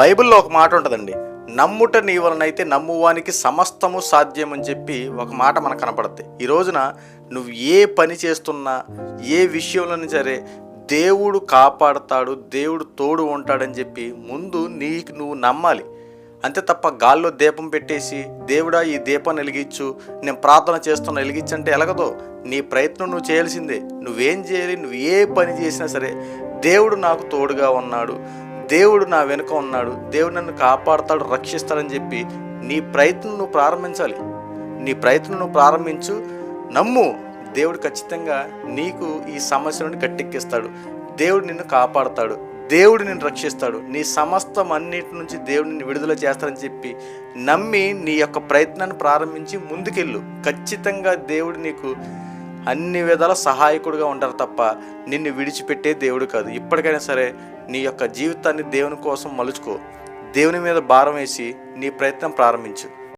బైబిల్లో ఒక మాట ఉంటుందండి. నమ్ముట నీ వలనైతే నమ్మువానికి సమస్తము సాధ్యం అని చెప్పి ఒక మాట మనకు కనపడుద్ది. ఈ రోజున నువ్వు ఏ పని చేస్తున్నా ఏ విషయంలోని సరే దేవుడు కాపాడతాడు దేవుడు తోడు ఉంటాడని చెప్పి ముందు నీకు నువ్వు నమ్మాలి. అంతే తప్ప గాల్లో దీపం పెట్టేసి దేవుడా ఈ దీపాన్ని వెలిగించు నేను ప్రార్థన చేస్తున్నా వెలిగించంటే ఎలగదో నీ ప్రయత్నం నువ్వు చేయాల్సిందే. నువ్వేం చేయాలి నువ్వు ఏ పని చేసినా సరే దేవుడు నాకు తోడుగా ఉన్నాడు. దేవుడు నా వెనుక ఉన్నాడు. దేవుడు నన్ను కాపాడుతాడు రక్షిస్తాడని చెప్పి నీ ప్రయత్నం నువ్వు ప్రారంభించాలి. నీ ప్రయత్నం నువ్వు ప్రారంభించు. నమ్ము దేవుడు ఖచ్చితంగా నీకు ఈ సమస్య నుండి గట్టెక్కిస్తాడు. దేవుడు నిన్ను కాపాడుతాడు. దేవుడు నిన్ను రక్షిస్తాడు. నీ సమస్తం అన్నిటి నుంచి దేవుడు నిన్ను విడుదల చేస్తాడని చెప్పి నమ్మి నీ యొక్క ప్రయత్నాన్ని ప్రారంభించి ముందుకెళ్ళు. ఖచ్చితంగా దేవుడు నీకు అన్ని విధాల సహాయకుడుగా ఉంటారు తప్ప నిన్ను విడిచిపెట్టే దేవుడు కాదు. ఇప్పటికైనా సరే నీ యొక్క జీవితాన్ని దేవుని కోసం మలుచుకో. దేవుని మీద భారం వేసి నీ ప్రయత్నం ప్రారంభించు.